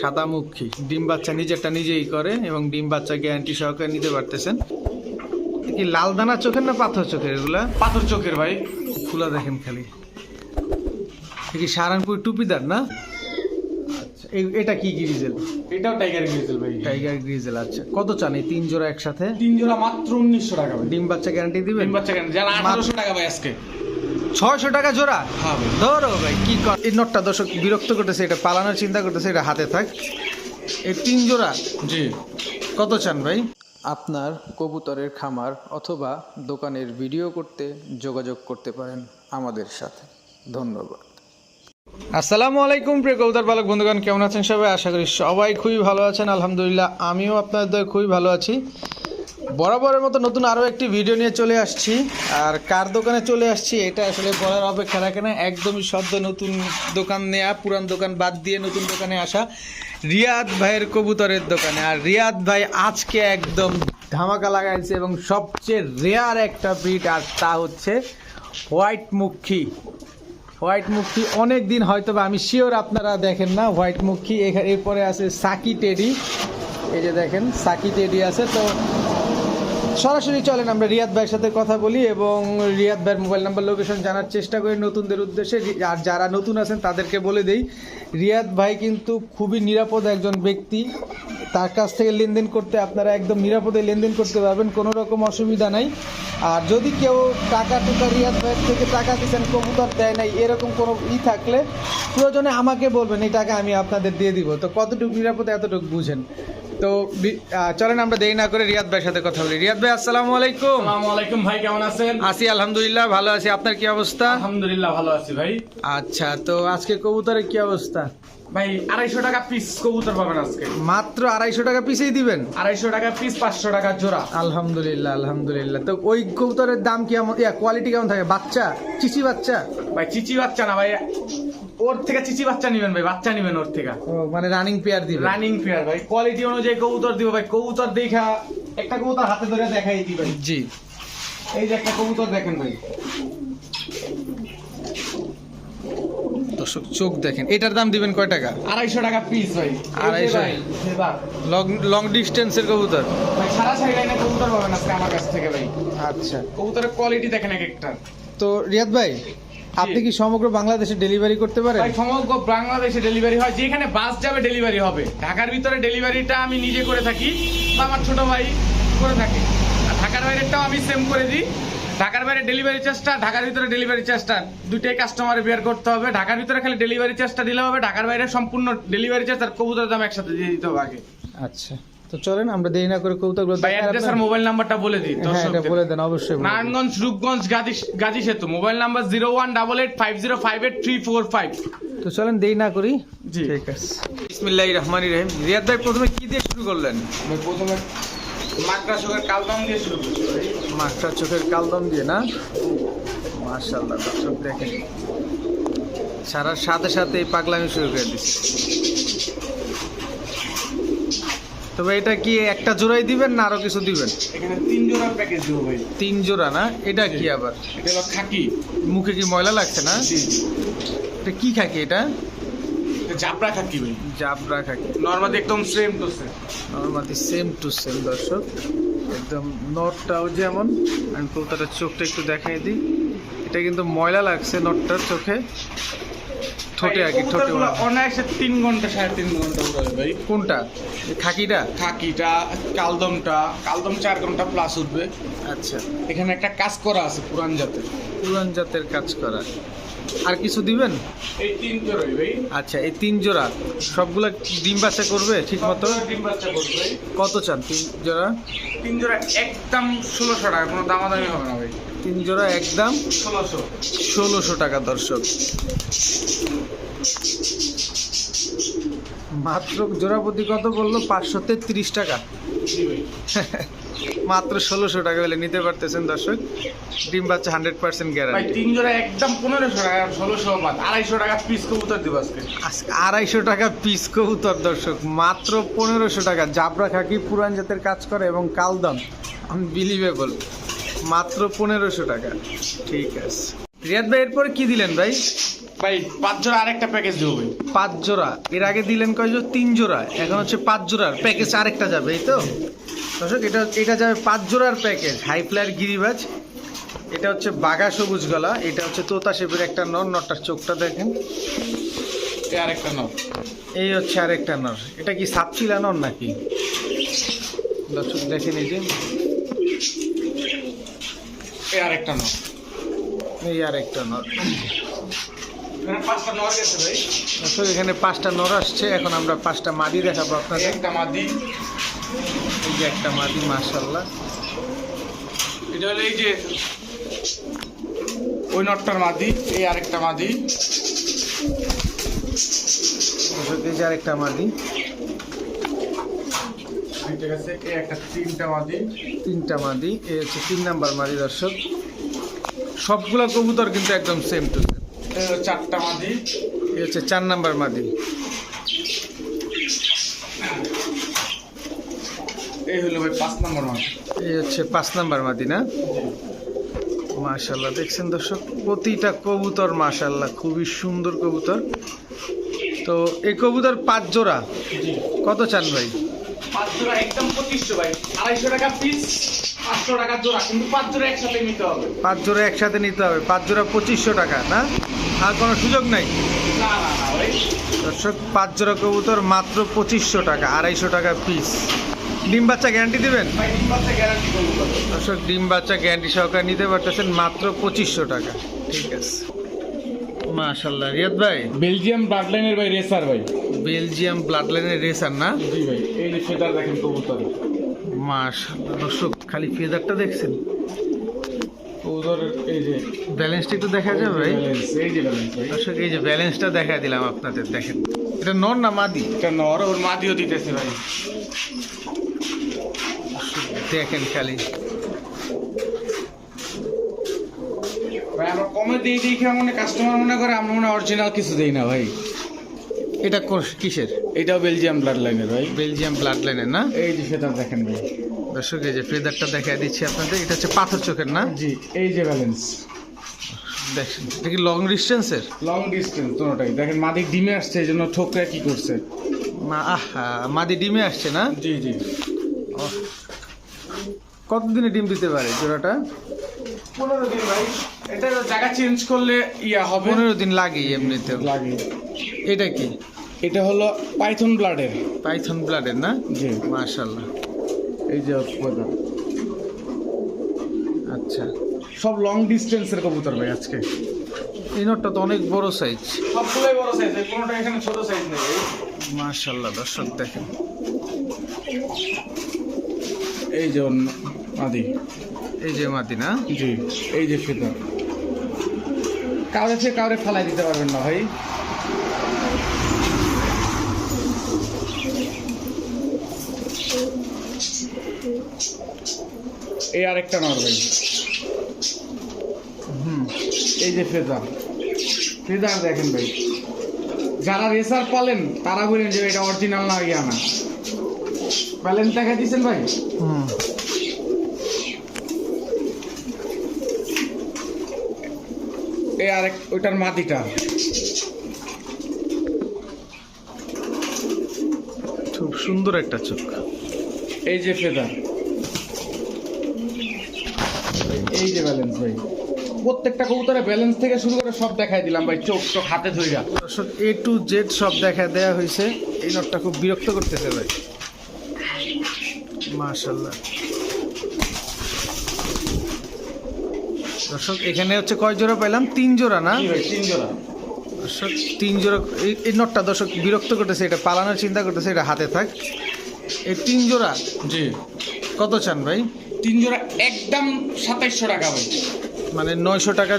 সাদামুখী। ডিম বাচ্চা নিজেরটা নিজেই করে এবং ডিম বাচ্চা গ্যারান্টি সহকারে নিতে পারতেছেন। কি লাল দানা চোখের না পাথর চোখের এগুলা? পাথর চোখের ভাই। ফুলা দেখেন খালি। কি সারানপুর টুপিদার না? আচ্ছা এটা কি গ্রিজেল এটাও টাইগার গ্রিজেল ভাই। টাইগার গ্রিজেল আচ্ছা। কত চান এই তিন জোড়া একসাথে? তিন জোড়া মাত্র উনিশশো টাকা ডিম বাচ্চা গ্যারান্টি দিবেন? ডিম বাচ্চা কেন যেন আঠারোশো টাকা ভাই আজকে। ছয়শো টাকা জোড়া? ধরো ভাই কি কর এই নটটা দর্শক বিরক্ত করতেছে এটা পালানোর চিন্তা করতেছে এটা হাতে থাক। এই তিন জোড়া? জি। কত চান ভাই? আপনার কবুতরের খামার অথবা দোকানের ভিডিও করতে যোগাযোগ করতে পারেন আমাদের সাথে। ধন্যবাদ। আসসালামু আলাইকুম প্রিয় কবুতর পালক বন্ধুগণ কেমন আছেন সবাই? আশা করি সবাই খুবই ভালো আছেন। আলহামদুলিল্লাহ আমিও আপনাদের খুবই ভালো আছি। বরাবরের মতো নতুন আরও একটি ভিডিও নিয়ে চলে আসছি। আর কার দোকানে চলে আসছি, এটা আসলে বলার অপেক্ষা রাখে না। একদমই সদ্য নতুন দোকান নেয়া, পুরান দোকান বাদ দিয়ে নতুন দোকানে আসা রিয়াদ ভাইয়ের কবুতরের দোকানে। আর রিয়াদ ভাই আজকে একদম ধামাকা লাগাইছে এবং সবচেয়ে রেয়ার একটা ব্রিড আর তা হচ্ছে হোয়াইট মুখী। হোয়াইট মুখী অনেক দিন হয়তো আমি শিওর আপনারা দেখেন না, হোয়াইট মুখী এরপরে আছে সাকি টেডি। এই যে দেখেন, সাকি টেডি আছে, তো সরাসরি চলেন, আমরা রিয়াদ ভাইয়ের সাথে কথা বলি এবং রিয়াদ ভাইয়ের মোবাইল নাম্বার, লোকেশন জানার চেষ্টা করি নতুনদের উদ্দেশ্যে। আর যারা নতুন আছেন, তাদেরকে বলে দেই, রিয়াদ ভাই কিন্তু খুবই নিরাপদ একজন ব্যক্তি। তার কাছ থেকে লেনদেন করতে আপনারা একদম নিরাপদে লেনদেন করতে পারবেন, কোনো রকম অসুবিধা নাই। আর যদি কেউ টাকা টুকা রিয়াদ ভাইয়ের থেকে টাকা দিচ্ছেন, কবুতর দেয় নাই, এরকম কোনো ই থাকলে প্রয়োজনে আমাকে বলবেন, এই টাকা আমি আপনাদের দিয়ে দিব। তো কতটুকু নিরাপদে, এতটুকু বুঝেন। তো চলেন আমরা দেরি না করে রিয়াদ ভাইয়ের সাথে কথা বলি। রিয়াদ ভাই আসসালামু আলাইকুম। আসসালামু আলাইকুম ভাই কেমন আছেন? আছি আলহামদুলিল্লাহ ভালো আছি। আপনার কি অবস্থা? আলহামদুলিল্লাহ ভালো আছি ভাই। আচ্ছা তো আজকে কবুতরের কি অবস্থা? ভাই আড়াইশো টাকা পিস কবুতর পাবেন আজকে। মাত্র আড়াইশো টাকা পিসেই দিবেন? আড়াইশো টাকা পিস পাঁচশো টাকা জোড়া। আলহামদুলিল্লাহ আলহামদুলিল্লাহ। তো ওই কবুতরের দাম কেমন ইয়া কোয়ালিটি কেমন থাকে? বাচ্চা? চিচি বাচ্চা? ভাই চিচি বাচ্চা না ভাই। ওর থেকে চিচি বাচ্চা নিবেন ভাই বাচ্চা নিবেন ওর থেকে। মানে রানিং পেয়ার দিবেন। রানিং ফেয়ার ভাই। কোয়ালিটি অনুযায়ী কবুতর দিব ভাই। কবুতর দেখা একটা কবুতর হাতে ধরে দেখাই দিবেন। জি। এই যে একটা কবুতর দেখেন ভাই। দর্শক চোখ দেখেন। এটার দাম দিবেন কয় টাকা? আড়াইশো টাকা পিস ভাই। আড়াইশো? লং লং ডিস্টেন্সের কবুতর? সারা লাইনে কবুতর পাবেন আজকে আমার কাছ থেকে ভাই। আচ্ছা। কবুতরের কোয়ালিটি দেখেন এক একটা। তো রিয়াদ ভাই আপনি কি সমগ্র বাংলাদেশে ডেলিভারি করতে পারেন? ভাই সমগ্র বাংলাদেশে ডেলিভারি হয় যেখানে বাস যাবে ডেলিভারি হবে। ঢাকার ভিতরে ডেলিভারিটা আমি নিজে করে থাকি বা আমার ছোট ভাই করে থাকে। আর ঢাকার বাইরেরটাও আমি সেম করে দিই। ঢাকার বাইরে ডেলিভারি চার্জটা ঢাকার ভিতরে ডেলিভারি চার্জটা দুইটাই কাস্টমারে বের করতে হবে। ঢাকার ভিতরে খালি ডেলিভারি চার্জটা দিলে হবে ঢাকার বাইরে সম্পূর্ণ ডেলিভারি চার্জ আর কবুতরের দাম একসাথে দিয়ে দিতে হবে আগে। আচ্ছা। তো চলেন আমরা দেরি না করে কবুতরগুলো ভাই দেখাই অ্যাড্রেস আর মোবাইল নাম্বারটা বলে দিই হ্যাঁ এটা বলে দেন অবশ্যই নারায়ণগঞ্জ রূপগঞ্জ গাজী গাজী সেতু। Mobile number zero one double eight five zero five eight three four five তো চলেন দেরি না করি। জি। ঠিক আছে। বিসমিল্লাহির রহমানির রহিম। রিয়াদ ভাই প্রথমে কি দিয়ে শুরু করলেন? আমি প্রথমে মাকড়া সুগার কালদাম দিয়ে শুরু করছি। চোখের কালদম দিয়ে না? মাশাআল্লাহ দর্শক দেখেন। ছাড়ার সাথে সাথে এই পাগলামি শুরু করে দিচ্ছে। তবে এটা কি একটা জোড়াই দিবেন না আরও কিছু দিবেন? এখানে তিন জোড়া প্যাকেজ দেবো ভাই। তিন জোড়া না? এটা কি আবার? এটা হলো খাকি। মুখে কি ময়লা লাগছে না? এটা কি খাকি এটা? এটা খাকি ভাই? জাবরা খাকি। নর্মালি একদম same to same normally same to same দর্শক। একদম নটটাও যেমন আমি কৌতাটার চোখটা একটু দেখাই দিই। এটা কিন্তু ময়লা লাগছে নটটার চোখে। ঠোঁটে কি ঠোঁটে। অনায়াসে তিন ঘণ্টা সাড়ে তিন ঘণ্টা উঠবে ভাই। কোনটা? এই খাকিটা? খাকিটা কালদমটা। কালদম চার ঘণ্টা প্লাস উঠবে। আচ্ছা। এখানে একটা কাজ করা আছে পুরান জাতের। পুরান জাতের কাজ করা। আর কিছু দিবেন? এই তিন আচ্ছা এই তিন জোড়া। সবগুলো ডিম বাচ্চা করবে ঠিক মতো ডিম বাচ্চা করবে কত চান তিন জোড়া? তিন জোড়া একদম ষোলোশো টাকা কোনো দামাদামি হবে না ভাই। তিন জোড়া একদম? ষোলোশো। ষোলোশো টাকা দর্শক। মাত্র জোড়াপতি কত বলল? পাঁচশো তেত্রিশ টাকা। মাত্র ষোলোশো টাকা হলে নিতে পারতেছেন দর্শক। ডিম বাচ্চা হান্ড্রেড পার্সেন্ট গ্যারান্টি তিন জোড়া একদম পনেরোশো টাকা ষোলোশো আড়াইশো টাকা পিস কবুতর দিব আজকে। আড়াইশো টাকা পিস কবুতর দর্শক। মাত্র পনেরোশো টাকা। জাবরা খাকি পুরান জাতের কাজ করে এবং কালদম। আনবিলিভেবল মাত্র পনেরোশো টাকা। ঠিক আছে। রিয়াদ ভাই এরপরে কি দিলেন ভাই? ভাই পাঁচ জোড়া আরেকটা প্যাকেজ দেবো ভাই। পাঁচ জোড়া। এর আগে দিলেন কয় জোড়া? তিন জোড়া। এখন হচ্ছে পাঁচ জোড়ার প্যাকেজ আরেকটা যাবে এই তো? দর্শক এটা এটা যাবে পাঁচ জোড়ার প্যাকেজ হাই ফ্লায়ার গিরিবাজ। এটা হচ্ছে বাঘা সবুজ গলা। এটা হচ্ছে তোতা শেপের একটা নর। নরটার চোখটা দেখেন। এই আরেকটা নাও এই হচ্ছে আরেকটা নর। এটা কি সাপচিলা নর নাকি? দর্শক দেখেন এই যে। এই আরেকটা নাও এই নর। এখানে নর এখানে পাঁচটা নর আসছে এখন আমরা পাঁচটা মাদি দেখাবো এই আপনাদের। একটা মাদি। এই যে একটা মাদি মাশাল্লাহ এটা হলো এই যে ওই নটটার মাদি এই আরেকটা মাদি। এই যে আরেকটা মাদি। ঠিক আছে এই একটা তিনটা মাদি। তিনটা মাদি এই হচ্ছে তিন নাম্বার মাদি দর্শক। সবগুলা কবুতর কিন্তু একদম সেম টু সেম চারটা মাদি। এই হচ্ছে চার নাম্বার মাদি। এই হলো ভাই পাঁচ নম্বর মাদি। এই হচ্ছে পাঁচ নাম্বার মাদি না? মাশাল্লাহ দেখছেন দর্শক প্রতিটা কবুতর মাশাল্লাহ খুবই সুন্দর কবুতর। তো এই কবুতর পাঁচ জোড়া? কত চান ভাই? পাঁচ জোড়া একদম পঁচিশশো ভাই আড়াইশো টাকা পিস পাঁচশো টাকা জোড়া কিন্তু পাঁচ জোড়া একসাথে নিতে হবে। পাঁচ জোড়া একসাথে নিতে হবে পাঁচ জোড়া পঁচিশশো টাকা না? আর কোনো সুযোগ নাই? না না না ভাই দর্শক পাঁচ জোড়া কবুতর মাত্র পঁচিশশো টাকা আড়াইশো টাকা পিস ডিম বাচ্চা গ্যারান্টি দেবেন? ভাই তিন মাসে গ্যারান্টি করব দর্শক ডিম বাচ্চা গ্যারান্টি সহকারে নিতে পারতেছেন মাত্র পঁচিশশো টাকা। ঠিক আছে। মাশাল্লাহ রিয়াদ ভাই? বেলজিয়াম ব্লাডলাইনের ভাই রেসার ভাই। বেলজিয়াম রেসার না? জি ভাই এই যে ফেদার দেখেন কবুতর। মাশাল্লাহ দর্শক খালি ফেদারটা দেখছেন? এই যে ব্যালেন্সটা একটু দেখা যাবে ভাই। এই যে ব্যালেন্স দর্শক এই যে ব্যালেন্সটা দেখা দিলাম আপনাদের দেখেন। এটা নর না মাদি? এটা নর ওর মাদিও দিতেছে ভাই। দেখেন খালি। ভাই আমরা কমে দিই দেখে মনে কাস্টমার মনে করে আমরা মনে অরিজিনাল কিছু দেই না ভাই। এটা কিসের? এটাও বেলজিয়াম ব্লাড লাইনের ভাই। বেলজিয়াম ব্লাড লাইনের না? এই যে ফেদার দেখেন ভাই। দর্শক এই যে ফেদারটা দেখা দিচ্ছি আপনাদের এটা হচ্ছে পাথর চোখের না? জি এই যে ব্যালেন্স দেখেন এটা কি লং ডিস্টেন্সের লং ডিস্টেন্স দুটোটাই দেখেন মাদিক ডিমে আসছে এই জন্য ঠোকরা কি করছে? মা আহা মাদি ডিমে আসছে না? জি জি। কতদিনে ডিম দিতে পারে জোড়াটা? পনেরো দিন ভাই। এটা জায়গা চেঞ্জ করলে ইয়া হবে। পনেরো দিন লাগে এমনিতে লাগে। এটা কি? এটা হলো পাইথন ব্লাডের। পাইথন ব্লাডের না? জি। মাশাল্লাহ এই যে। আচ্ছা। সব লং ডিস্টেন্সের কবুতর ভাই আজকে। এই নোটটা তো অনেক বড় সাইজ সবগুলোই বড় সাইজ কোনোটা এখানে ছোট সাইজ নেই। মাশাল্লাহ দর্শক দেখেন। এই যে মাদি। এই যে মাদি না? জি এই যে ফিতার কাউরে থেকে কাউরে ফেলাই দিতে পারবেন না ভাই। এই আরেকটা নর ভাই হুম এই যে ফেদার ফেদার দেখেন ভাই যারা রেসার পালেন তারা বলেন যে এটা অরিজিনাল না ইয়া না। ব্যালেন্স দেখা দিচ্ছেন ভাই? হুম। এই আরেক ওইটার মাটিটা। খুব সুন্দর একটা চোখ। এই যে ফেদার এই যে ব্যালেন্স ভাই। প্রত্যেকটা কবুতরে ব্যালেন্স থেকে শুরু করে সব দেখাই দিলাম ভাই চোখ চোখ হাতে ধইরা। দর্শক এ টু জেড সব দেখা দেয়া হয়েছে এই নটটা খুব বিরক্ত করতেছে ভাই। মাশাল্লাহ দর্শক এখানে হচ্ছে কয় জোড়া পাইলাম? তিন জোড়া না? তিন জোড়া। দর্শক তিন জোড়া এই এই নোটটা দর্শক বিরক্ত করতেছে এটা পালানোর চিন্তা করতেছে এটা হাতে থাক। এই তিন জোড়া? জি। কত চান ভাই? তিন জোড়া একদম সাতাইশশো টাকা ভাই মানে নয়শো টাকা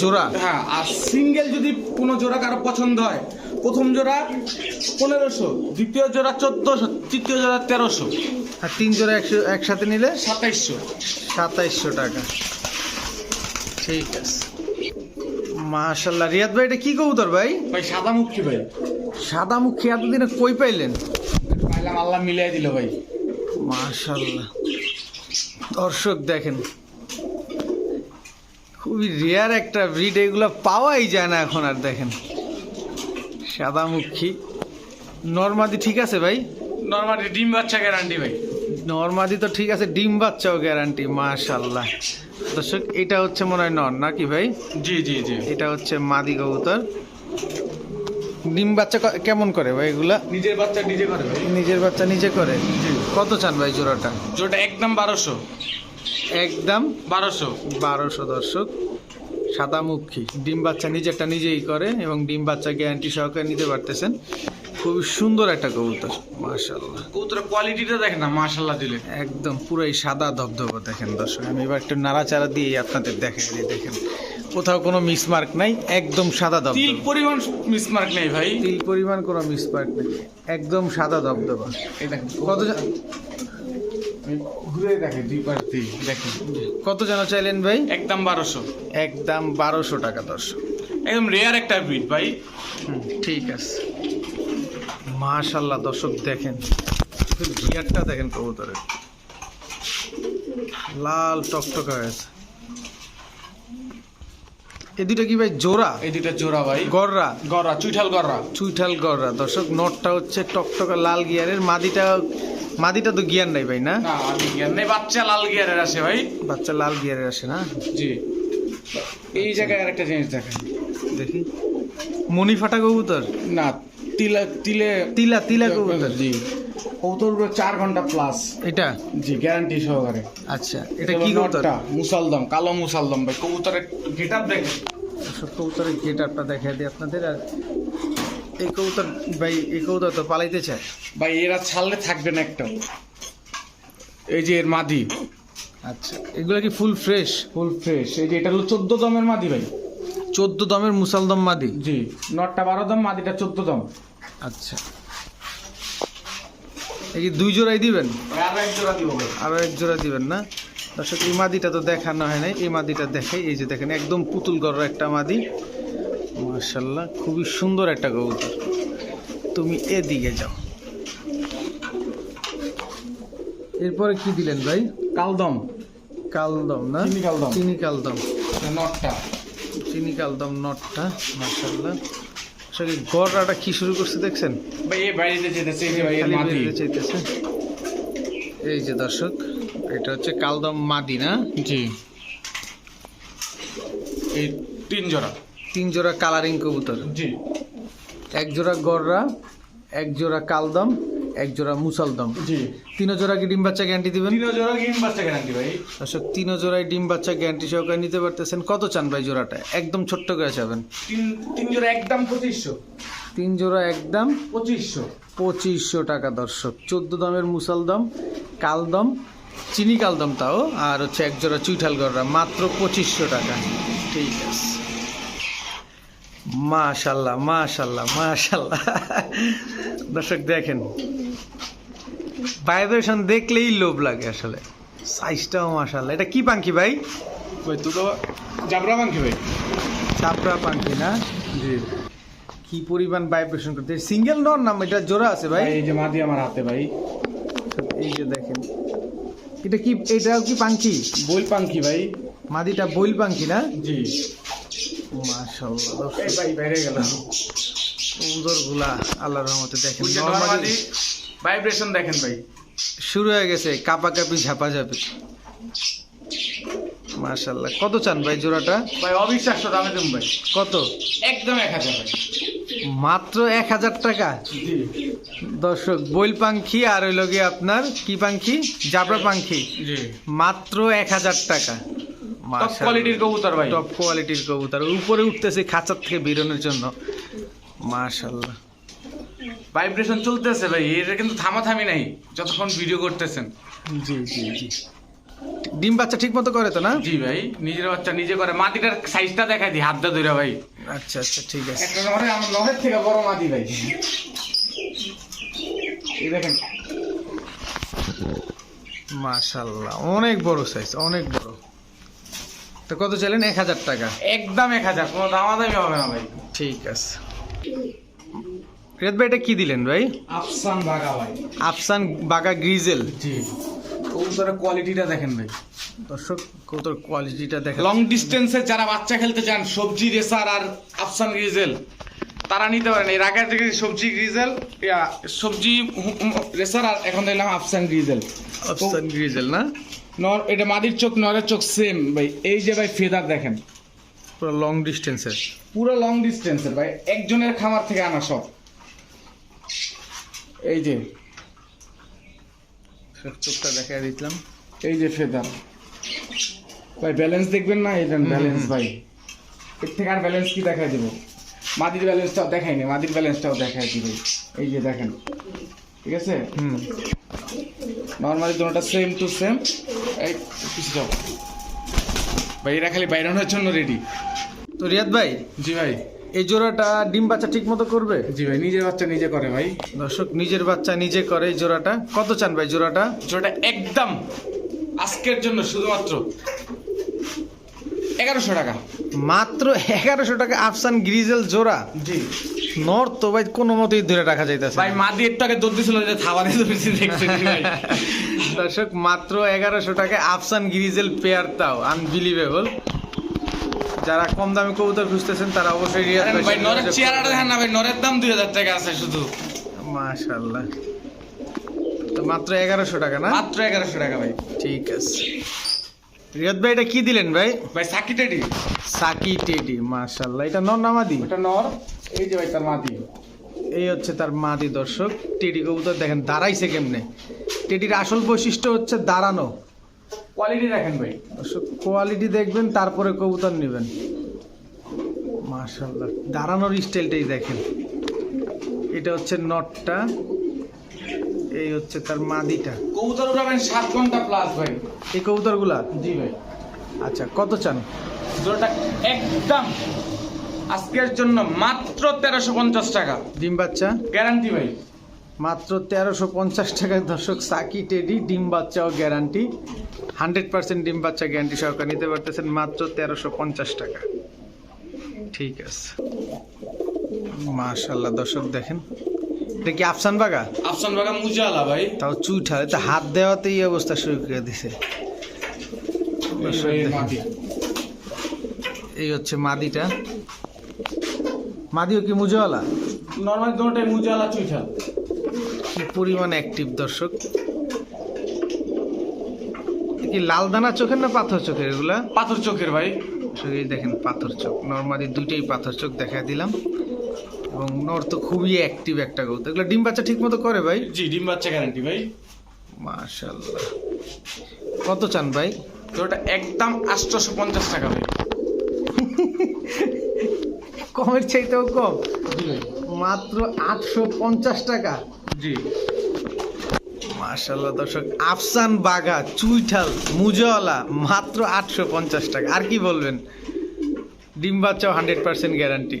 জোড়া? হ্যাঁ আর সিঙ্গেল যদি কোনো জোড়া কারও পছন্দ হয় প্রথম জোড়া পনেরোশো দ্বিতীয় জোড়া চোদ্দোশো তৃতীয় জোড়া তেরোশো। আর তিন জোড়া একশো একসাথে নিলে? সাতাইশশো। সাতাইশশো টাকা। ঠিক আছে। মাশাল্লাহ রিয়াদ ভাই এটা কি কবুতর ভাই? ভাই সাদা মুখী ভাই। সাদা মুখী এতদিনে কই পাইলেন? পাইলাম আল্লাহ মিলিয়ে দিল ভাই। মাশাল্লাহ। দর্শক দেখেন খুবই রেয়ার একটা ব্রিড এগুলো পাওয়াই যায় না এখন আর দেখেন। সাদামুখী। নর্মাদি ঠিক আছে ভাই? নর্মালি ডিম বাচ্চা গ্যারান্টি ভাই। নর্মাদি তো ঠিক আছে ডিম বাচ্চাও গ্যারান্টি মাশাল্লাহ দর্শক এটা হচ্ছে মনে হয় নর নাকি ভাই? জি জি জি। এটা হচ্ছে মাদি কবুতর। ডিম বাচ্চা কেমন করে ভাই এগুলা? নিজের বাচ্চা নিজে করে ভাই। নিজের বাচ্চা নিজে করে? জি কত চান ভাই জোড়াটা? যেটা একদম বারোশো। একদম? বারোশো। বারোশো দর্শক। সাদামুখী ডিম বাচ্চা নিজেরটা নিজেই করে এবং ডিম বাচ্চা গ্যারান্টি সহকারে নিতে পারতেছেন। খুবই সুন্দর একটা কবুতর। মাশাল্লাহ কবুতরের কোয়ালিটিটা দেখেন না মাশাল্লাহ দিলে। একদম পুরাই সাদা ধবধবা দেখেন দর্শক। আমি এবার একটু নাড়াচাড়া দিয়ে আপনাদের দেখে দিই দেখেন। কোথাও কোনো মিসমার্ক নাই একদম সাদা তিল পরিমাণ মিসমার্ক নেই ভাই। তিল পরিমাণ কোনো মিসমার্ক নেই একদম সাদা এই কত ঘুরে দুই দেখেন। কত যেন চাইলেন ভাই? একদম বারোশো। একদম বারোশো টাকা দর্শক। একদম রেয়ার একটা ব্রিড ভাই। ঠিক আছে। মাশাল্লাহ দর্শক দেখেন। গিয়ারটা দেখেন কবুতরের। লাল টকটকা হয়েছে। এ দুটো কি ভাই জোড়া? এই দুইটা জোড়া ভাই। গররা? গররা চুইঠাল গররা। চুইঠাল গররা। দর্শক নটটা হচ্ছে টকটকা লাল গিয়ারের। মাদিটা মাদিটা তো গিয়ার নাই ভাই না? জ্ঞান নেই বাচ্চা লাল গিয়ারের আছে ভাই। বাচ্চা লাল গিয়ারের আসে না? জি। এই জায়গায় আরেকটা জিনিস দেখেন দেখি। মনি ফাটা কবুতর? না তিলে তিলে তিলা তিলা কবুতর। জি। কবুতরগুলো চার ঘণ্টা প্লাস এটা? জি গ্যারান্টি সহকারে। আচ্ছা এটা কি কবুতর মুসালদম কালো মুসালদম ভাই কবুতরের গেট আপ দেখেন কবুতরের গেট আপটা দেখা দিই আপনাদের। আর এই কবুতর ভাই এই কবুতর তো পালাইতে চায় ভাই এরা ছাড়লে থাকবে না একটা এই যে এর মাদি। আচ্ছা এগুলো কি ফুল ফ্রেশ ফুল ফ্রেশ এই যে এটা হলো চোদ্দ দমের মাদি ভাই। চোদ্দ দমের মুসালদম মাদি? জি নটটা বারো দম মাদিটা চোদ্দ দম। আচ্ছা। এই দুই জোড়াই দিবেন? আরও এক জোড়া দিবেন না? দর্শক এই মাদিটা তো দেখানো হয় নাই। এই মাদিটা দেখাই এই যে দেখেন একদম পুতুল গড়ার একটা মাদি। মার্শাল্লাহ খুবই সুন্দর একটা কবুতর। তুমি এদিকে যাও। এরপরে কি দিলেন ভাই? কালদম। কালদম না? চিনি কালদম। চিনি কালদম। নটটা। চিনি কালদম নটটা মার্শাল্লাহ আসলে গড়াটা কি শুরু করছে দেখছেন? ভাই এই বাইরে যেতেছে এই যে ভাই এর খালি মাদি। এই যে দর্শক এটা হচ্ছে কালদম মাদি না? জি। এই তিন জোড়া। তিন জোড়া কালারিং কবুতর। জি। এক জোড়া গররা এক জোড়া কালদম এক জোড়া মুসালদম জি। তিন জোড়া কি ডিম বাচ্চা গ্যারান্টি দিবেন? তিন জোড়া গেম বাচ্চা গ্যারান্টি ভাই? দর্শক তিন জোড়ায় ডিম বাচ্চা গ্যারান্টি সহকারে নিতে পারতেছেন। কত চান ভাই জোড়াটা? একদম ছোট্ট করে চাবেন। তিন তিন জোড়া একদম পঁচিশশো। তিন জোড়া একদম পঁচিশশো। পঁচিশশো টাকা দর্শক। চোদ্দ দামের মুসালদম কালদম চিনি কালদম তাও আর হচ্ছে এক জোড়া চুইঠাল গররা মাত্র পঁচিশশো টাকা। ঠিক আছে। মাশাল্লাহ মাশাল্লাহ মাশাল্লাহ। দর্শক দেখেন। ভাইব্রেশন দেখলেই লোভ লাগে আসলে। সাইজটাও মাশাল্লাহ। এটা কি পাঙ্কি ভাই? ভাই দুটো জাবরা মাংকি ভাই। চাপড়া পাঙ্কি না? জি। কি পরিমাণ ভাইব্রেশন করতে সিঙ্গেল নন নাম এটা জোড়া আছে ভাই? এই যে মাদি আমার হাতে ভাই। এই যে দেখেন। এটা কি এটাও কি পাঙ্কি বইল পাঙ্কি ভাই। মাদিটা বইল পাঙ্কি না? জি। মাশাআল্লাহ আল্লাহর রহমতে দেখেন ভাইব্রেশন দেখেন ভাই। শুরু হয়ে গেছে কাপাকাপি ঝাপাঝাপি মাশাআল্লাহ কত চান ভাই জোড়াটা? ভাই অবিশ্বাস্য দামে দেবো ভাই। কত? একদম এক হাজার ভাই। মাত্র এক হাজার টাকা? দর্শক বইল পাঙ্খি আর হইল গিয়ে আপনার কি পাঙ্খি জাবরা পাঙ্খি জি। মাত্র এক হাজার টাকা। টপ কোয়ালিটির কবুতর ভাই। টপ কোয়ালিটির কবুতর। উপরে উঠতেছে খাঁচার থেকে বেরোনোর জন্য। মাশাল্লাহ ভাইব্রেশন চলতেছে ভাই। এটা কিন্তু থামাথামি নাই যতক্ষণ ভিডিও করতেছেন। জি জি জি। ডিম বাচ্চা ঠিক মতো করে তো না? জি ভাই। নিজের বাচ্চা নিজে করে। মাটিটার সাইজটা দেখাই দিই হাতটা ধরে ভাই। আচ্ছা আচ্ছা ঠিক আছে। একটা নহরে আমার নহরের থেকে বড় মাটি ভাই। এই দেখেন। মাশাল্লাহ অনেক বড় সাইজ অনেক বড়। তো কত চাইলেন? এক হাজার টাকা। একদম এক হাজার কোনো দামাদামি হবে না ভাই। ঠিক আছে। ভাই এটা কি দিলেন ভাই? আফসান বাগা ভাই। আফসান বাগা গ্রিজেল। জি। কবুতরের কোয়ালিটিটা দেখেন ভাই। দর্শক কবুতর কোয়ালিটিটা দেখেন। লং ডিস্টেন্সে যারা বাচ্চা খেলতে চান সবজি রেসার আর আফসান গ্রিজেল তারা নিতে পারেন। এর আগে থেকে সবজি গ্রিজেল সবজি রেসার আর এখন দিলাম আফসান গ্রিজেল। অপশন গ্রিজেল না? নর এটা মাদির চোখ নরের চোখ সেম ভাই। এই যে ভাই ফেদার দেখেন। পুরো লং ডিস্টেন্সের পুরো লং ডিস্টেন্সের ভাই। একজনের খামার থেকে আনা সব। এই যে। চোখটা দেখা দিচ্ছিলাম এই যে ফেদার। ভাই ব্যালেন্স দেখবেন না? এটা ব্যালেন্স ভাই। এর থেকে আর ব্যালেন্স কি দেখাই দেবো? মাদির ব্যালেন্সটাও দেখাইনি মাদির ব্যালেন্সটাও দেখাই দিই এই যে দেখেন। ঠিক আছে? নর্মালি দুটোটা সেম টু সেম এই পিছিয়ে যাও ভাই এরা খালি বাইরনের জন্য রেডি তো রিয়াদ ভাই জি ভাই। এই জোড়াটা ডিম বাচ্চা ঠিক মতো করবে? জি ভাই নিজের বাচ্চা নিজে করে ভাই। দর্শক নিজের বাচ্চা নিজে করে এই জোড়াটা। কত চান ভাই জোড়াটা? জোড়াটা একদম আজকের জন্য শুধুমাত্র এগারোশো টাকা। মাত্র এগারোশো টাকা আফসান গ্রিজেল জোড়া। জি। নর্থ তো ভাই কোনো মতেই ধরে রাখা যাইতেছে ভাই মা দিয়ে একটু আগে দৌড় দিছিল যে থাবা দিয়ে দৌড়েছি ভাই। দর্শক মাত্র এগারোশো টাকায় আফসান গ্রিজেল পেয়ার তাও আনবিলিভেবল যারা কম দামে কবুতর খুঁজতেছেন তারা অবশ্যই রিয়াদ ভাই নরের চেহারাটা দেখেন না ভাই নরের দাম দুই হাজার টাকা আছে শুধু। মাশাল্লাহ তো মাত্র এগারোশো টাকা না? মাত্র এগারোশো টাকা ভাই। ঠিক আছে। রিয়াদ ভাই এটা কি দিলেন ভাই? ভাই সাকি টেডি। সাকি টেডি মাশাল্লাহ এটা নর নামাদি এটা নর এই যে ভাই তার মাদি। এই হচ্ছে তার মাদি দর্শক। টেডি কবুতর দেখেন দাঁড়াইছে কেমনে? টেডির আসল বৈশিষ্ট্য হচ্ছে দাঁড়ানো। কোয়ালিটি দেখেন ভাই। দর্শক কোয়ালিটি দেখবেন তারপরে কবুতর নেবেন। মাশাল্লাহ দাঁড়ানোর স্টাইলটাই দেখেন। এটা হচ্ছে নটটা এই হচ্ছে তার মাদিটা। কবুতর উড়াবেন সাত ঘণ্টা প্লাস ভাই। এই কবুতরগুলা? জি ভাই। আচ্ছা কত চান? জোড়াটা একদম আজকের জন্য মাত্র তেরোশো পঞ্চাশ টাকা। ডিম বাচ্চা? গ্যারান্টি ভাই। মাত্র তেরোশো পঞ্চাশ টাকায় দর্শক সাকি টেডি ডিম বাচ্চাও গ্যারান্টি। হান্ড্রেড পার্সেন্ট ডিম বাচ্চা গ্যারান্টি সরকার নিতে পারতেছেন মাত্র তেরোশো পঞ্চাশ টাকা। ঠিক আছে। মাশাল্লাহ দর্শক দেখেন। এটা কি আফসান বাগা? আফসান বাগা মুজালা ভাই। তাও চুইঠা এটা হাত দেওয়াতেই অবস্থা শুরু করে দিছে। এই হচ্ছে মাদিটা। মাদিও কি মুজওয়ালা? নর্মাল দুটোটাই মুজালা চুইঠাল কি পরিমাণ অ্যাক্টিভ দর্শক। কি লাল দানা চোখের না পাথর চোখের এগুলা? পাথর চোখের ভাই। এই দেখেন পাথর চোখ। নর্মালি দুইটাই পাথর চোখ দেখা দিলাম। এবং নর তো খুবই অ্যাক্টিভ একটা গৌত এগুলো ডিম বাচ্চা ঠিক মতো করে ভাই? জি ডিম বাচ্চা গ্যারান্টি ভাই। মাশাল্লাহ কত চান ভাই? দুটোটা একদম আটশোশো পঞ্চাশ টাকা ভাই। কমের চাইতেও কম। মাত্র আটশো পঞ্চাশ টাকা। জি। মাশাল্লাহ দর্শক আফসান বাগা চুইঠাল মুজওয়ালা মাত্র আটশো পঞ্চাশ টাকা। আর কি বলবেন? ডিম বাচ্চাও হান্ড্রেড পার্সেন্ট গ্যারান্টি।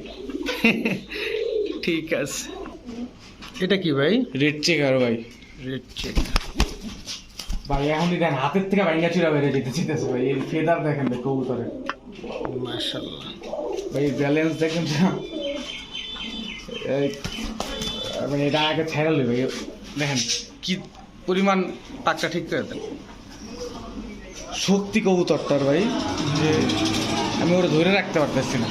ঠিক আছে। এটা কি ভাই? রেড চেক আর ভাই। রেড চেক ভাই এখন দেখেন হাতের থেকে বাইঙ্গা চুরা বেড়ে যেতে চিতেছে ভাই। এর ফেদার দেখেন ভাই কবুতরের। মাশাল্লাহ ভাই ব্যালেন্স দেখেন মানে এটা আগে ছেড়ে ভাই দেখেন। কি পরিমাণ টাকটা ঠিক করে দেন। শক্তি কবুতরটার ভাই। যে আমি ওটা ধরে রাখতে পারতেছি না।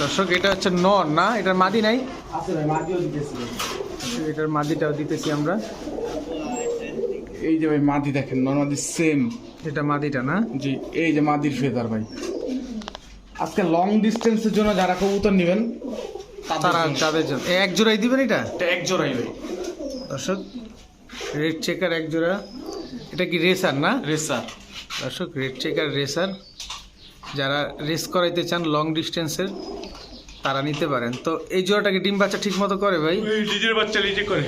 দর্শক এটা হচ্ছে নর না? এটার মাদি নাই? আছে ভাই মাটিও দিতেছি। এটার মাদিটাও দিতেছি আমরা। এই যে ভাই মাদি দেখেন নর্মাদি সেম এটা মাদিটা না? জি এই যে মাদির ফেদার ভাই। আজকে লং ডিস্টেন্সের জন্য যারা কবুতর নেবেন তারা তাদের জন্য। এ, এক জোড়াই দিবেন এটা? এক জোড়াই ভাই দর্শক রেড চেকার এক জোড়া। এটা কি রেসার না? রেসার দর্শক রেড চেকার রেসার যারা রেস করাইতে চান লং ডিস্টেন্সের তারা নিতে পারেন। তো এই জোড়াটাকে ডিম বাচ্চা ঠিক মতো করে ভাই? ওই নিজের বাচ্চা নিজে করে।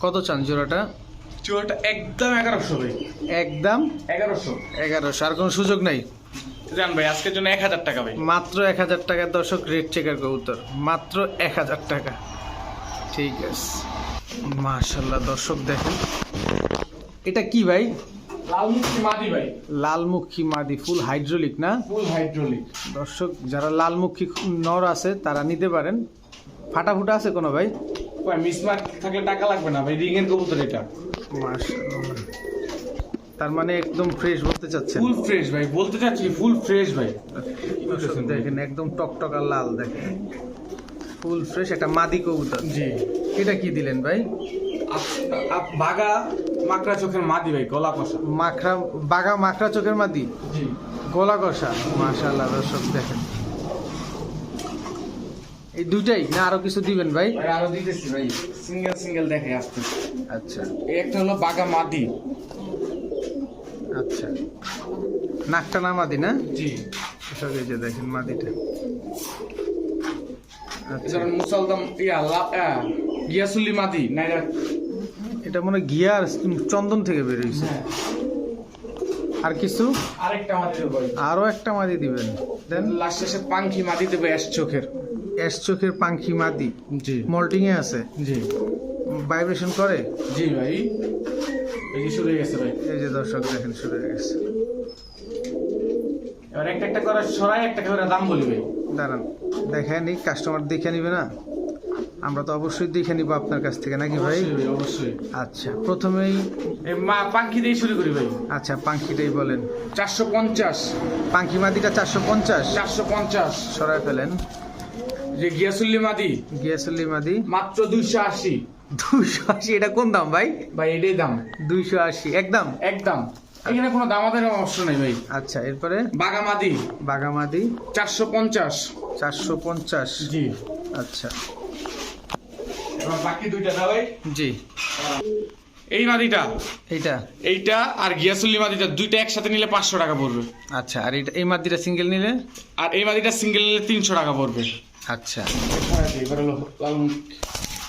কত চান জোড়াটা? জোড়াটা একদম এগারোশো ভাই। একদম এগারোশো। এগারোশো। আর কোনো সুযোগ নাই? জান ভাই আজকের জন্য এক হাজার টাকা ভাই। মাত্র এক হাজার টাকার দর্শক রেড চেকার কবুতর। মাত্র এক হাজার টাকা। ঠিক আছে। মার্শাল্লাহ দর্শক দেখেন। এটা কি ভাই? লালমুখী মাদি ভাই। লালমুখী মাদি ফুল হাইড্রোলিক না? Full hydraulic. দর্শক যারা লালমুখী নর আছে তারা নিতে পারেন। ফাটা ফুটা আছে কোনো ভাই? মিসমার্ক থাকলে টাকা লাগবে না ভাই রিং এর কবুতর এটা। মাশাআল্লাহ। তার মানে একদম ফ্রেশ বলতে চাচ্ছেন? ফুল ফ্রেশ ভাই বলতে চাচ্ছি ফুল ফ্রেশ ভাই। দেখেন একদম টকটকা লাল দেখেন। ফুল ফ্রেশ একটা মাদি কবুতর। জি। এটা কি দিলেন ভাই? বাগা মাকড়া চোখের মাদি ভাই গলা কষা। মাখরা বাগা মাখরা চোখের মাদি? জি। গলা কষা। মাশাআল্লাহ দর্শক দেখেন। এই দুটাই না আরও কিছু দিবেন ভাই? আরও দিতেছি ভাই। সিঙ্গেল সিঙ্গেল দেখে আসতে আচ্ছা। একটা হলো বাগা মাদি। আচ্ছা। নাকটা না মাদি না? জি। এই যে দেখেন মাদিটা। আচ্ছা মুসলদম ইয়া গিয়াসুল্লি মাদি নাইরা এটা মনে হয় গিয়ার চন্দন থেকে বেরিয়েছে আর কিছু? আরেকটা মাদি দেবো আরও একটা মাদি দিবেন। দেন? লাস্ট শেষে পাঙ্খি মাদি দেবো অ্যাশ চোখের। এস চোখের পাঙ্খি মাদি। জি। মল্টিং এ আছে। জি। ভাইব্রেশন করে? জি ভাই। যে গেছে ভাই। এই যে দর্শক দেখেন হয়ে গেছে। এবার একটা একটা করে সরাই একটা করে দাম বলি ভাই। দাঁড়ান দেখেন এই কাস্টমার দেখে নিবে না? আমরা তো অবশ্যই দেখে নিব আপনার কাছ থেকে নাকি ভাই? অবশ্যই আচ্ছা প্রথমেই এই মা পাঙ্খি দিয়ে শুরু করি ভাই। আচ্ছা পাঙ্খিটাই বলেন। চারশো পঞ্চাশ। পাঙ্খি মাদিটা চারশো পঞ্চাশ? চারশো পঞ্চাশ। সরাই ফেলেন। যে গিয়াসুল্লি মাদি। গিয়াসুল্লি মাদি। মাত্র দুইশো আশি। দুইশো আশি এটা কোন দাম ভাই? ভাই এটাই দাম। দুইশো আশি একদম? একদম। এখানে কোনো দামাদের অপশন নেই ভাই। আচ্ছা এরপরে? বাগা মাদি বাগামাদি। চারশো পঞ্চাশ। চারশো পঞ্চাশ? জি। আচ্ছা। এবার বাকি দুইটা দাও ভাই? জি। এই মাদিটা। এইটা? এইটা আর গিয়াসুল্লি মাদিটা দুইটা একসাথে নিলে পাঁচশো টাকা পড়বে। আচ্ছা আর এটা এই মাদিটা সিঙ্গেল নিলে? আর এই মাদিটা সিঙ্গেল নিলে তিনশো টাকা পড়বে। আচ্ছা। এবার হলো লালমুখ।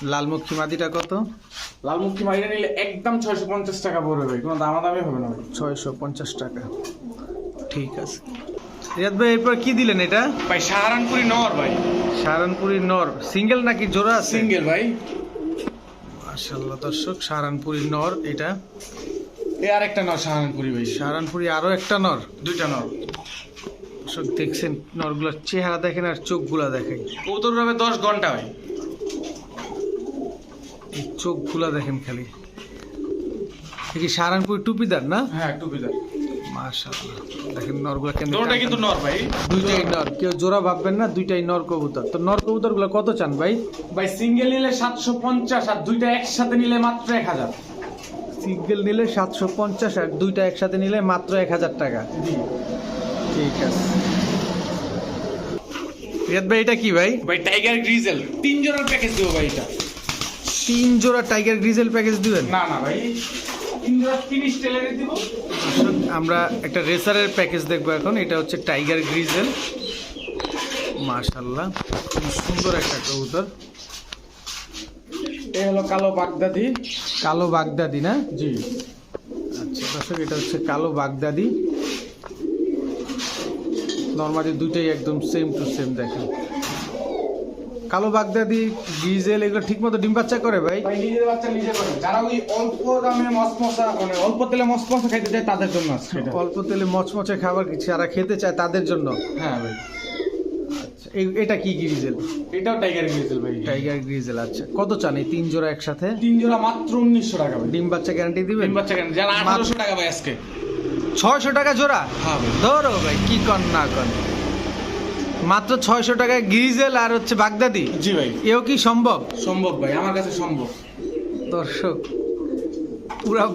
লালমুখী মাদিটা কত? লালমুখী মাদিটা নিলে একদম ছয়শো পঞ্চাশ টাকা পড়বে কোনো দামাদামি হবে না ছয়শো পঞ্চাশ টাকা। ঠিক আছে। রিয়াদ ভাই এরপর কি দিলেন এটা? ভাই সাহারানপুরি নর ভাই। সাহারানপুরি নর। সিঙ্গেল নাকি জোড়া আছে? সিঙ্গেল ভাই। মাশাল্লাহ দর্শক সাহারানপুরি নর এটা। এই আর একটা নর সাহারানপুরি ভাই। সাহারানপুরি আরও একটা নর? দুইটা নর। দর্শক দেখছেন নরগুলোর চেহারা দেখেন আর চোখগুলা দেখেন। কৌতর হবে দশ ঘণ্টা ভাই। এই চোখগুলা দেখেন খালি। কি সাহারানপুরি টুপিদার না? হ্যাঁ টুপিদার। মাশাল্লাহ দেখেন নরগুলা কেমন দুটোটা কিন্তু নর ভাই। দুইটাই নর। কেউ জোড়া ভাববেন না দুইটাই নর কবুতর। তো নর কত চান ভাই? ভাই সিঙ্গেল নিলে সাতশো পঞ্চাশ আর দুইটা একসাথে নিলে মাত্র এক হাজার। সিঙ্গেল নিলে সাতশো পঞ্চাশ আর দুইটা একসাথে নিলে মাত্র এক হাজার টাকা। জি। ঠিক আছে। রিয়াদ ভাই এটা কি ভাই? ভাই টাইগার গ্রিজেল। তিন জনের প্যাকেজ দেবো ভাই এটা। তিন জোড়া টাইগার গ্রিজেল প্যাকেজ দিবেন? না না ভাই আমরা একটা রেসারের প্যাকেজ দেখব এখন এটা হচ্ছে টাইগার গ্রিজেল মাশাল্লাহ খুব সুন্দর একটা কবুতর। এই হলো কালো বাগদাদি। কালো বাগদাদি না? জি। আচ্ছা দর্শক এটা হচ্ছে কালো বাগদাদি। নর্মালি দুইটাই একদম সেম টু সেম দেখেন। কালো বাগদাদি ডিজেল এগুলো ঠিক মতো ডিম বাচ্চা করে ভাই? নিজের বাচ্চা নিজে করে। যারা ওই অল্প দামে মসমসা মানে অল্প তেলে মসমসা খাইতে চায় তাদের জন্য অল্প তেলে মচমচে খাবার যারা খেতে চায় তাদের জন্য? হ্যাঁ ভাই। আচ্ছা এটা কি গ্রিজেল এটাও টাইগার গ্রিজেল ভাই। টাইগার গ্রিজেল আচ্ছা। কত চান এই তিন জোড়া একসাথে? তিন জোড়া মাত্র উনিশশো টাকা ডিম বাচ্চা গ্যারান্টি দিবেন? তিন বাচ্চা কেন যারা আঠারোশো টাকা ভাই আজকে। ছয়শো টাকা জোড়া? হ্যাঁ ধরো ভাই কি কন না কন মাত্র ছয়শো টাকায় গ্রিজেল আর হচ্ছে বাগদাদি? জি ভাই। এও কি সম্ভব? সম্ভব ভাই আমার কাছে সম্ভব। দর্শক পুরা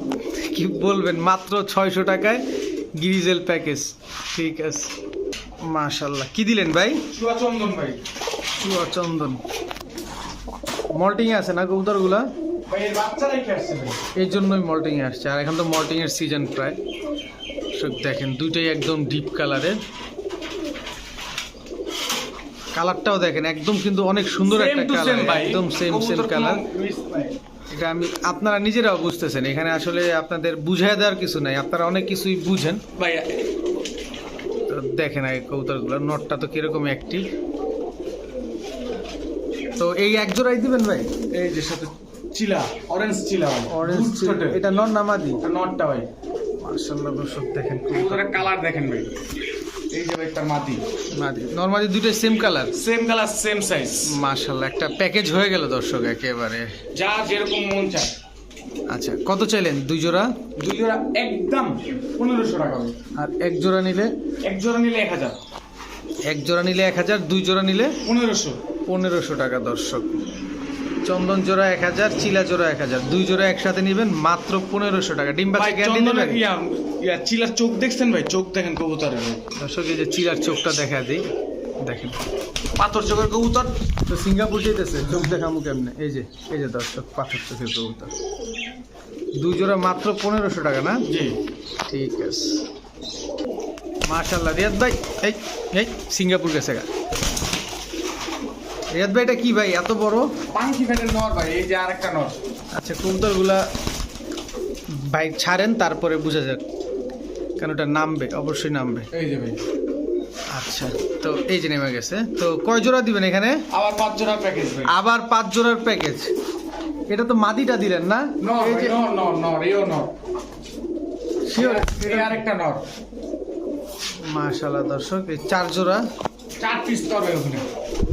কি বলবেন মাত্র ছয়শো টাকায় গ্রিজেল প্যাকেজ। ঠিক আছে। মাশাল্লাহ কি দিলেন ভাই? চুয়া চন্দন ভাই। চুয়া চন্দন। মল্টিং আছে না কবুতরগুলা? এই জন্যই মল্টিং আসছে। আর এখন তো মল্টিং এর সিজন প্রায়। দেখেন দুইটাই একদম ডিপ কালারের কালারটাও দেখেন একদম কিন্তু অনেক সুন্দর একটা কালার একদম সেম সেম কালার। এটা আমি আপনারা নিজেরাও বুঝতেছেন এখানে আসলে আপনাদের বুঝাই দেওয়ার কিছু নাই আপনারা অনেক কিছুই বুঝেন। দেখেন এই কবুতরগুলো নটটা তো কীরকম অ্যাক্টিভ তো এই এক জোড়াই দিবেন ভাই? এই যে সাথে চিলা অরেঞ্জ চিলা অরেঞ্জ। এটা নর নামাদি নটটা ভাই। মার্শাল্লাহ দর্শক দেখেন কবুতরের কালার দেখেন ভাই। এই যে তার মাটি মাদি। নর্মালি দুইটাই same colour same colour same size মার্শাল্লাহ একটা প্যাকেজ হয়ে গেল দর্শক একেবারে। যা যেরকম মন চায়। আচ্ছা কত চাইলেন? দুই জোড়া? দুই জোড়া একদম পনেরোশো টাকা আর এক জোড়া নিলে? এক জোড়া নিলে এক হাজার। এক জোড়া নিলে এক হাজার দুই জোড়া নিলে? পনেরোশো। পনেরোশো টাকা দর্শক। চন্দন জোড়া এক হাজার চিলা জোড়া এক হাজার। দুই জোড়া একসাথে নেবেন মাত্র পনেরোশো টাকা। ডিম বাচ্চা গ্যারান্টি চন্দনের চিলার চোখ দেখছেন ভাই? চোখ দেখেন কবুতরের ভাই। দর্শক এই যে চিলার চোখটা দেখা দিই। দেখেন। পাথর চোখের কবুতর। তো সিঙ্গাপুর যেতেছে চোখ দেখামু কেমনে? এই যে এই যে দর্শক পাথর চোখের কবুতর। দুই জোড়া মাত্র পনেরোশো টাকা না? জি। ঠিক আছে। মাশাল্লাহ রিয়াদ ভাই এই এই সিঙ্গাপুর গেছে গা। রিয়াদ ভাই এটা কি ভাই? এত বড়? পাঙ্কি ফ্যাটের নর ভাই? এই যে আরেকটা নর। আচ্ছা কবুতরগুলা ভাই ছাড়েন তারপরে বোঝা যাক। কেন ওটা নামবে? অবশ্যই নামবে। এই যে ভাই। আচ্ছা তো এই যে নেমে গেছে। তো কয় জোড়া দিবেন এখানে? আবার পাঁচ জোড়ার প্যাকেজ ভাই। আবার পাঁচ জোড়ার প্যাকেজ এটা তো মাদিটা দিলেন না? নর এই ভাই, যে নর নর নর এও নর। শিওর এই আরেকটা নর। মাশাল্লাহ দর্শক এই চার জোড়া। চার পিস ভাই ওখানে।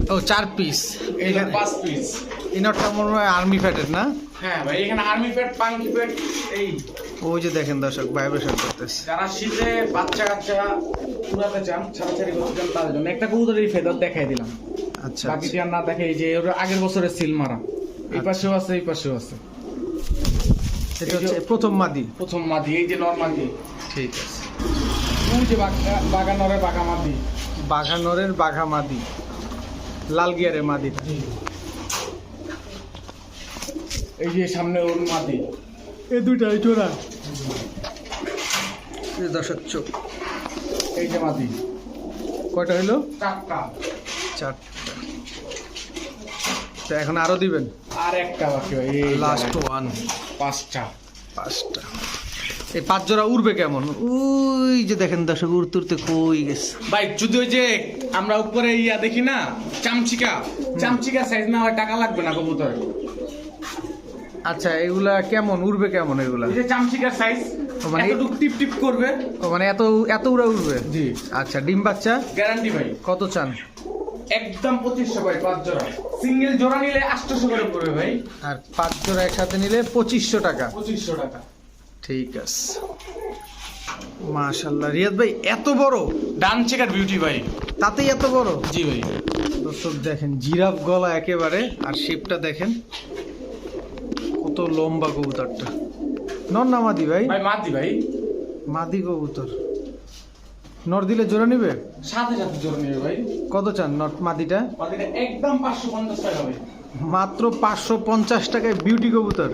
ও চার পিস এই এইখানে পাঁচ পিস এই নটটা মনে হয় আর্মি ফ্যাটের না? হ্যাঁ ভাই এখানে আর্মি প্যাড পাঙ্কি প্যাড এই। ওই যে দেখেন দর্শক ভাইব্রেশন করতেছে। যারা শীতে বাচ্চা কাচ্চা উড়াতে চান ছাড়াছাড়ি করতে চান তাদের জন্য একটা কবুতরের ফেদার দেখাই দিলাম। আচ্ছা বাকিটি আর না দেখে এই যে ওর আগের বছরের সিল মারা। এই পাশেও আছে এই পাশেও আছে। এটা হচ্ছে প্রথম মাদি। প্রথম মাদি এই যে নর মাদি ঠিক আছে। ওই যে বাগা- বাগা নরে বাগা মাদি। বাঘা নরের বাঘা মাদি। লাল গিয়ারের মাদিটা এই যে সামনে ওর মাদি। এই দুইটা এই জোড়া। দর্শক চোখ। এই যে মাদি। কয়টা হইল? চারটা। চারটা। তো এখন আরও দিবেন? আর একটা বাকি লাস্ট ওয়ান পাঁচটা। পাঁচটা। এই পাঁচ জোড়া উড়বে কেমন? ওই যে দেখেন দর্শক উড়তে উড়তে কই গেছে। ভাই যদি ওই যে আমরা উপরে ইয়া দেখি না চামচিকা চামচিকা সাইজ না হয় টাকা লাগবে না কবুতর? আচ্ছা এগুলা কেমন? উড়বে কেমন এগুলা? এই যে চামচিকার সাইজ মানে- এতটুক টিপ টিপ করবে। ও মানে এত এত উড়া উড়বে? জি। আচ্ছা ডিম বাচ্চা? গ্যারান্টি ভাই। কত চান? একদম পঁচিশশো ভাই পাঁচ জোড়া। সিঙ্গেল জোড়া নিলে আটশোশো করে পড়বে ভাই। আর পাঁচ জোড়া একসাথে নিলে পঁচিশশো টাকা। পঁচিশশো টাকা। ঠিক আছে। মাশাল্লাহ রিয়াদ ভাই এত বড়? ডান চেকার বিউটি ভাই। তাতেই এত বড়? জি ভাই। দর্শক দেখেন জিরাফ গলা একেবারে আর শেপটা দেখেন কত লম্বা কবুতরটা। নর না মাদি ভাই? ভাই মাদি ভাই। মাদি কবুতর। নর দিলে জোড়া নিবে? সাথে সাথে জোড়া নেবে ভাই। কত চান নট মাদিটা? মাদিটা একদম পাঁচশো পঞ্চাশ টাকা ভাই। মাত্র পাঁচশো পঞ্চাশ টাকায় বিউটি কবুতর।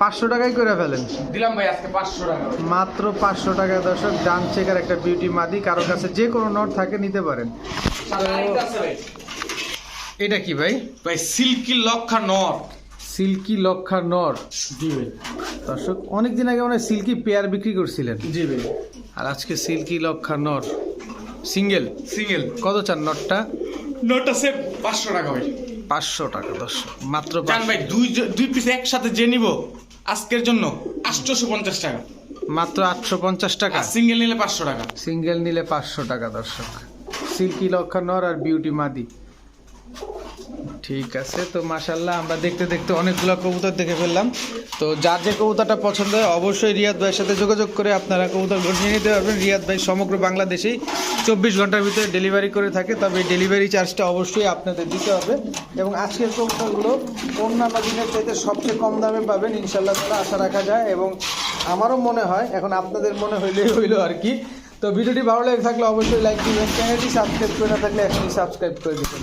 পাঁচশো টাকায় করে ফেলেন। দিলাম ভাই আজকে পাঁচশো টাকা। মাত্র পাঁচশো টাকায় দর্শক ডান চেকার একটা বিউটি মাদি কারও কাছে যে কোনো নট থাকে নিতে পারেন। এটা কি ভাই? ভাই সিল্কি লক্ষা নট সিল্কি লক্ষা নর। জি ভাই। দর্শক অনেকদিন আগে মানে সিল্কি পেয়ার বিক্রি করছিলেন। জি ভাই। আর আজকে সিল্কি লক্ষা নর। সিঙ্গেল? সিঙ্গেল। কত চান নটটা? নটটা সেভ পাঁচশো টাকা ভাই। পাঁচশো টাকা দর্শক মাত্র ভাই দুই দুই পিস একসাথে যে নিব আজকের জন্য আটশোশো পঞ্চাশ টাকা। মাত্র আটশো পঞ্চাশ টাকা সিঙ্গেল নিলে পাঁচশো টাকা। সিঙ্গেল নিলে পাঁচশো টাকা দর্শক। সিল্কি লক্ষ্য নর আর বিউটি মাদি। ঠিক আছে, তো মাশাল্লাহ আমরা দেখতে দেখতে অনেকগুলো কবুতর দেখে ফেললাম। তো যার যে কবুতরটা পছন্দ হয়, অবশ্যই রিয়াদ ভাইয়ের সাথে যোগাযোগ করে আপনারা কবুতর নিয়ে নিতে পারবেন। রিয়াদ ভাই সমগ্র বাংলাদেশেই চব্বিশ ঘণ্টার ভিতরে ডেলিভারি করে থাকে, তবে ডেলিভারি চার্জটা অবশ্যই আপনাদের দিতে হবে। এবং আজকের কবুতরগুলো অন্যান্য দিনের চাইতে সবচেয়ে কম দামে পাবেন ইনশাল্লাহ তারা আশা রাখা যায়। এবং আমারও মনে হয়, এখন আপনাদের মনে হইলেই হইল আর কি। তো ভিডিওটি ভালো লেগে থাকলে অবশ্যই লাইক দিবেন চ্যানেলটি সাবস্ক্রাইব করে না থাকলে এখনই সাবস্ক্রাইব করে দিবেন।